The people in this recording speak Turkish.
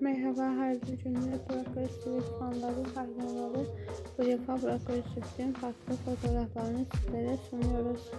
Merhaba her bir cümle Burak Öztürk fanları. Bu defa Burak farklı fotoğraflarını sizlere sunuyoruz.